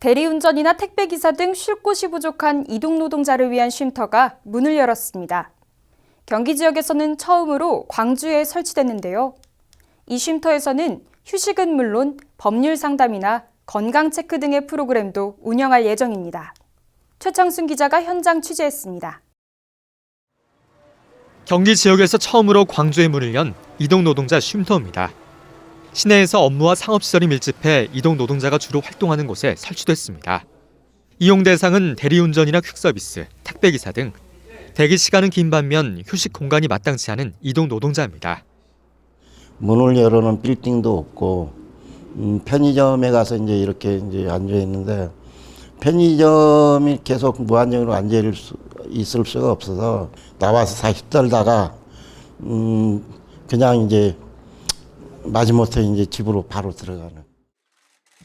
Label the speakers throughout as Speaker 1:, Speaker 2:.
Speaker 1: 대리운전이나 택배기사 등 쉴 곳이 부족한 이동 노동자를 위한 쉼터가 문을 열었습니다. 경기 지역에서는 처음으로 광주에 설치됐는데요. 이 쉼터에서는 휴식은 물론 법률 상담이나 건강 체크 등의 프로그램도 운영할 예정입니다. 최창순 기자가 현장 취재했습니다.
Speaker 2: 경기 지역에서 처음으로 광주에 문을 연 이동 노동자 쉼터입니다. 시내에서 업무와 상업시설이 밀집해 이동 노동자가 주로 활동하는 곳에 설치됐습니다. 이용 대상은 대리운전이나 퀵서비스, 택배기사 등 대기 시간은 긴 반면 휴식 공간이 마땅치 않은 이동 노동자입니다.
Speaker 3: 문을 열어놓은 빌딩도 없고 음, 편의점에 가서 이제 이렇게 이제 앉아 있는데 편의점이 계속 무한정으로 앉아 있을, 수가 없어서 나와서 사십 떨다가 음, 그냥 이제 마지못해 이제 집으로 바로 들어가는.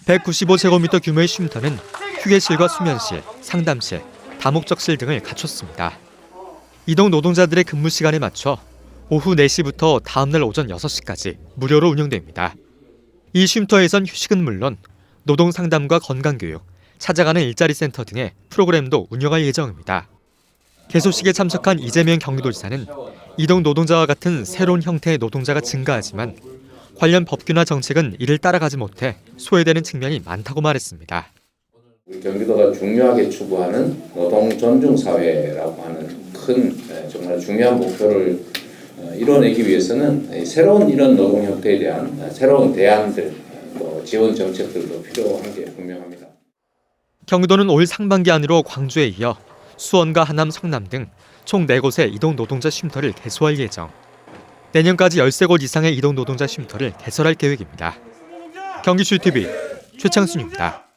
Speaker 2: 195제곱미터 규모의 쉼터는 휴게실과 수면실, 상담실, 다목적실 등을 갖췄습니다. 이동 노동자들의 근무 시간에 맞춰 오후 4시부터 다음날 오전 6시까지 무료로 운영됩니다. 이 쉼터에선 휴식은 물론 노동 상담과 건강 교육, 찾아가는 일자리 센터 등의 프로그램도 운영할 예정입니다. 개소식에 참석한 이재명 경기도지사는 이동 노동자와 같은 새로운 형태의 노동자가 증가하지만 관련 법규나 정책은 이를 따라가지 못해 소외되는 측면이 많다고 말했습니다.
Speaker 4: 우리 경기도가 중요하게 추구하는 노동 존중 사회라고 하는 큰 에, 정말 중요한 목표를 어, 이뤄내기 위해서는 이 새로운 이런 노동 형태에 대한 어, 새로운 대안들 또 지원 정책들도 필요한 게 분명합니다.
Speaker 2: 경기도는 올 상반기 안으로 광주에 이어 수원과 하남, 성남 등 총 4곳의 이동 노동자 쉼터를 개소할 예정. 내년까지 13곳 이상의 이동 노동자 쉼터를 개설할 계획입니다. 경기슈 TV 최창순입니다.